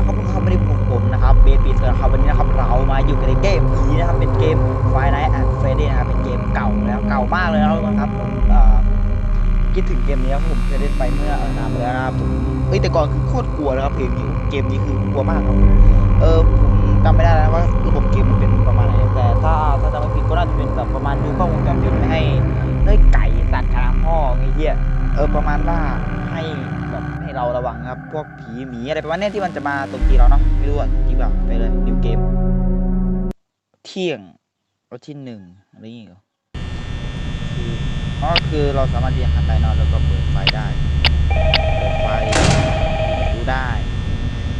แล้วครับทุกคนวันนี้ผมผมนะครับเบปีเตอร์ครับวันนี้นะครับเรามาอยู่กันในเกมนี้นะครับเป็นเกมไฟไลท์แอนด์เฟรดนะครับเป็นเกมเก่าแล้วเก่ามากเลยครับทุครับผมคิดถึงเกมนี้ผมเคยเล่นไปเมื่อนานมาแล้วนะครัเอ้แต่ก่อนคือโคตรกลัวนะครับเกมนี้เกมนี้คือกลัวมากครับเออผมจำไม่ได้แล้วว่าระบบเกม พวกผีหมีอะไรประมาณนี้ที่มันจะมาตรงทีเราเนาะไม่รู้อะจริงเปล่าไปเลยนิวเกม เที่ยงวันที่หนึ่งอะไรอย่างเงี้ยเหรอคืออ๋อคือเราสามารถที่จะหันได้นอนแล้วก็เปิดไฟได้ เปิดไฟดูได้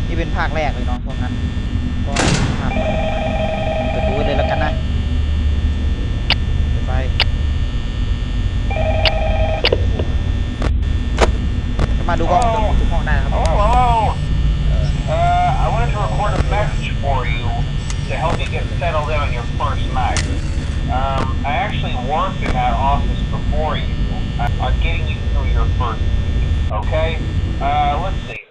นี่เป็นภาคแรกเลยเนาะเพราะงั้นก็ภาคเปิดดูเลยแล้วกันนะ มาดูกล้องทุกห้องได้นะครับ Hello, hello. Uh, I wanted to record a message for you to help you get settled in on your first night. Um, I actually worked in that office before you on on getting you through your first week. Okay? Uh, let's see.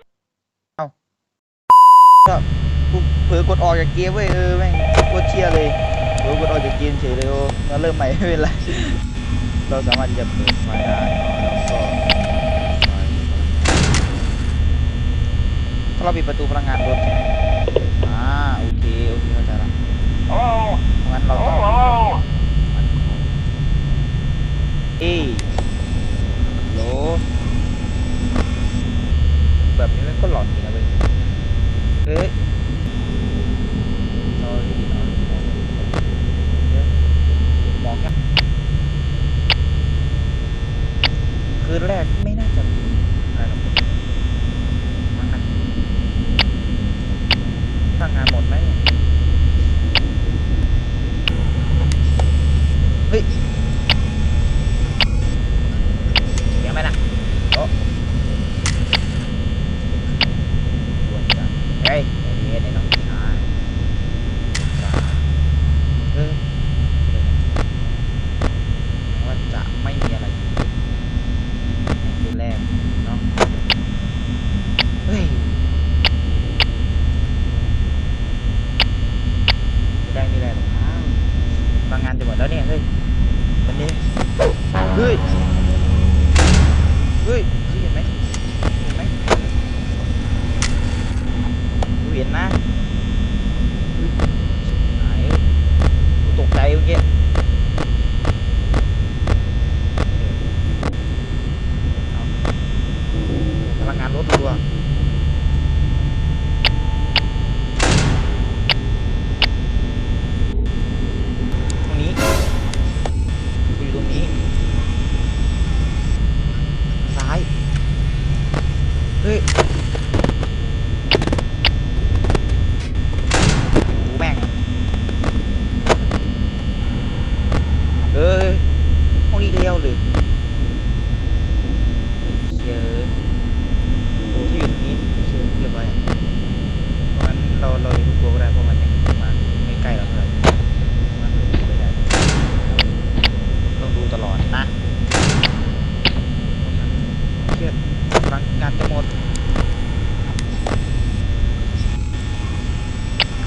ก็กูเผลอกดออกจากเกมเว้ยเออแม่งโคตรเชี่ยเลยเผลอกดออกจากเกมเฉยเลยโอ้เราเริ่มใหม่ไม่เป็นไร เราสามารถที่จะเปิดไฟได้เนาะแล้วก็ ถ้าเราปิดประตูพลังงานรถใช่ไหมอ่าโอเคโอเคเข้าใจละงั้นเราต้องเอ้โลแบบนี้มันก็หลอนจริงนะเว้ยเฮ้ยคืนแรกไม่น่าจะ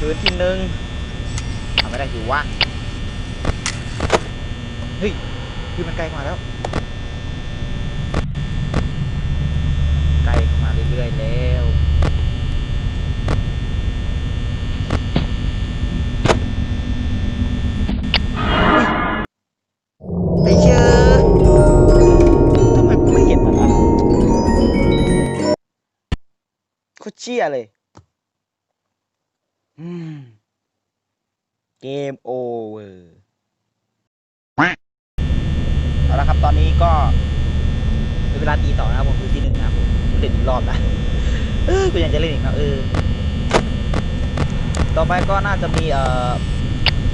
คืนที่หนึ่งทำไม่ได้หิววะเฮ้ยคือมันไกลมาแล้ว ไกล้มาเรื่อยๆแล้วไอ้เชื่อทำไมกูไม่เห็นมันอะโคตรเชี่ยเลย เกมโอเวอร์เอาละครับตอนนี้ก็เป็นเวลาตีต่อนะครับผมคือที่หนึ่งนะครับผมผมเล่นอีกรอบนะเออกูยังจะเล่นอีกนะเออ ต่อไปก็น่าจะมีเอ่อ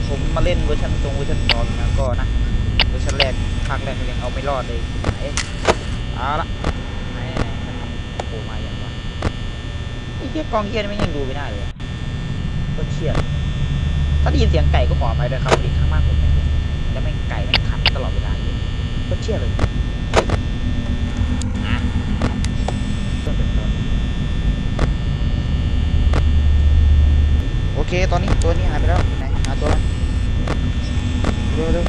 ผมมาเล่นเวอร์ชันตรงเวอร์ชันสองนะก็นะเวอร์ชันแรกภาคแรกยังเอาไม่รอดเลยไหนเอาละไหนไหนโผล่มาอย่างวะไอ้เหี้ยกองเหี้ยนี่ไม่ยังดูไม่ได้เลย ก็เชี่ยถ้าได้ยินเสียงไก่ก็ขอไปด้วยครับดีข้างมากผมไม่เห็นแล้วแม่งไก่แม่งขันตลอดเวลาเลยก็เชี่ยเลยโอเค ตอนนี้ตัวนี้หายไปแล้วไหนหาตัวมันเร็วเร็ว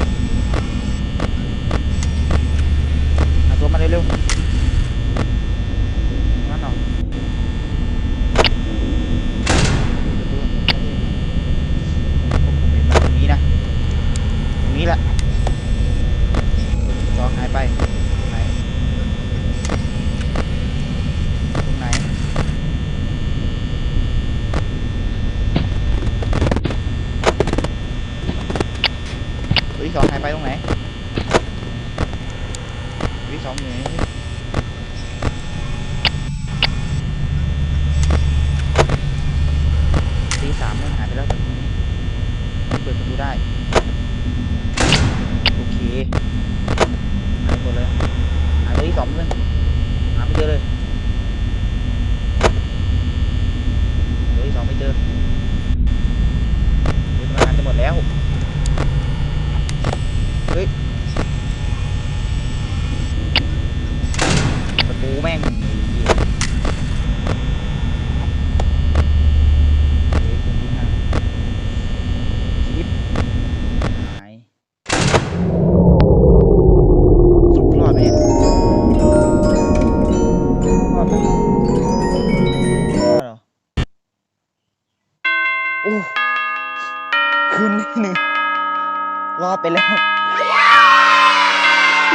หาตัวมาเร็วๆนึง นี้แหละจอหายไปไหนตรงไหนวิสองหายไปตรงไหนวิสองอยู่ไหน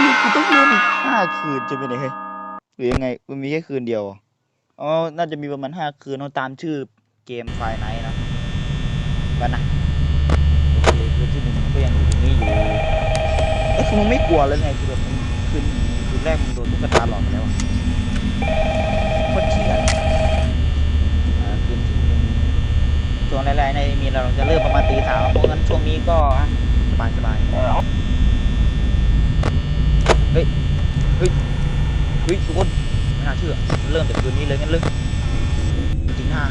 นี่กูต้องเล่นอีกห้าคืนจะเป็นยังไงหรือยังไงมันมีแค่คืนเดียวเหรออ๋อน่าจะมีประมาณห้าคืนเอาตามชื่อเกมไฟไนท์นะกันนะโอเคคืนที่หนึ่งมันก็ยังอยู่ตรงนี้อยู่เอ้ยคือมันไม่กลัวเลยไงคือแบบมันคืนคืนแรกมันโดนตุ๊กตาหลอกไปแล้วอะโคตรเชี่ยอ่าคืนที่หนึ่งช่วงแรกๆในมีเราจะเริ่มประมาณตีสามเพราะงั้นช่วงนี้ก็อะสบายสบายๆ Uh, เฮ้ย เฮ้ย เฮ้ยทุกคนไม่น่าเชื่อ เริ่มจากคืนนี้เลยงั้นเลยจริงหน้า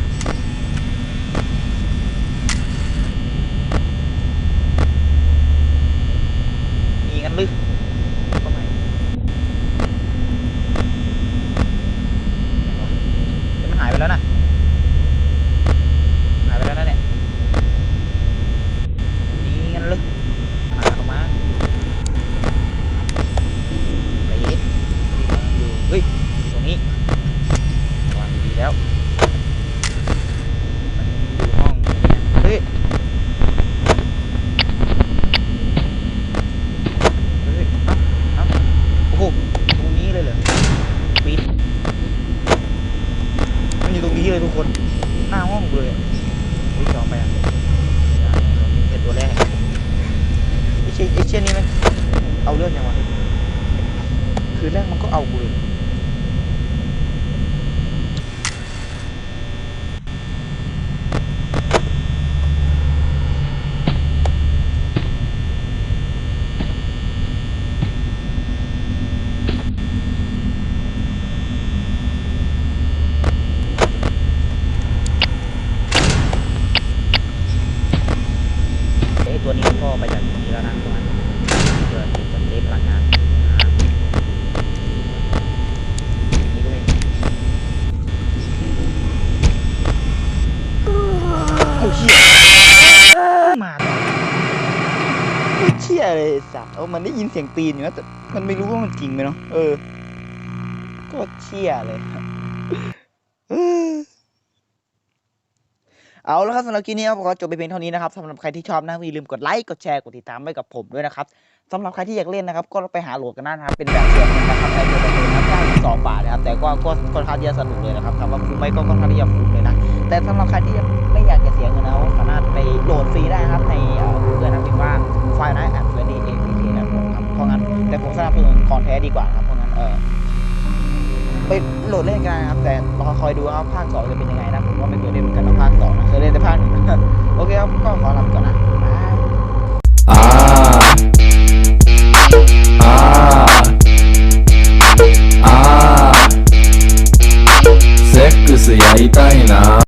มีงั้นลึกก็ไม่เฮ้ยมันหายไปแล้วนะ หายไปแล้วนะเนี่ยนี่งั้นลึกหาเข้ามา ไปเอ็ดอยู่เฮ้ยอยู่ตรงนี้วางดีๆแล้ว มันอยู่ห้องนี้นะเฮ้ย เฮ้ยเอ้าเอ้าโอ้โห ตรงนี้เลยเหรอปิด มันอยู่ตรงนี้เลยทุกคน หน้าห้องกูเลยอะเฮ้ยจองไปอะยังตรงนี้เป็นตัวแรกไอ้เชี่ยไอ้เชี่ยนี่มันเอาเรื่องยังวะ คือแรกมันก็เอากูเลย เอ้ยตัวนี้มันก็ไปจากตรงนี้แล้วนะตัวนั้นเกิดเป็นตัวเซฟพลังงานอ่านี่ก็ไม่โอ้เชี่ยมาโอ้ เลยไอ้สัตว์เอามันได้ยินเสียงตีนอยู่นะแต่มันไม่รู้ว่ามันจริงไหมเนาะเออ ก็เชี่ยเลยเออเอาละครับสำหรับคลิปนี้ครับผมก็จบไปเพียงเท่านี้นะครับสำหรับใครที่ชอบนะอย่าลืมกดไลค์กดแชร์กดติดตามไว้กับผมด้วยนะครับสำหรับใครที่อยากเล่นนะครับ ก็ไปหาโหลดกันได้นะครับเป็นแบบเสียงนะครับในตัวเองนะครับได้สองบาทนะครับแต่ก็ก็ค่อนข้างที่จะสนุกเลยนะครับถามว่าคุ้มไหมก็ค่อนข้างที่จะคุ้มเลยนะแต่สำหรับใครที่ไม่อยากจะเสียเงินนะสามารถไปโหลดฟรีได้นะครับในเอ่อ Google นะพิมพ์ว่าไฟล์นั้นแอด แต่ผมสนับสนุนของแท้ดีกว่านะครับเพราะงั้นเออ ไปโหลดเล่นกันนะครับ แต่รอคอยดูว่าภาคสองจะเป็นยังไงนะ ผมก็ไม่เคยเล่นเหมือนกันนะภาคสองนะเคยเล่นแต่ภาคหนึ่ง โอเคครับ ก็ขอลาไปก่อนนะบาย ああああセックスやりたいな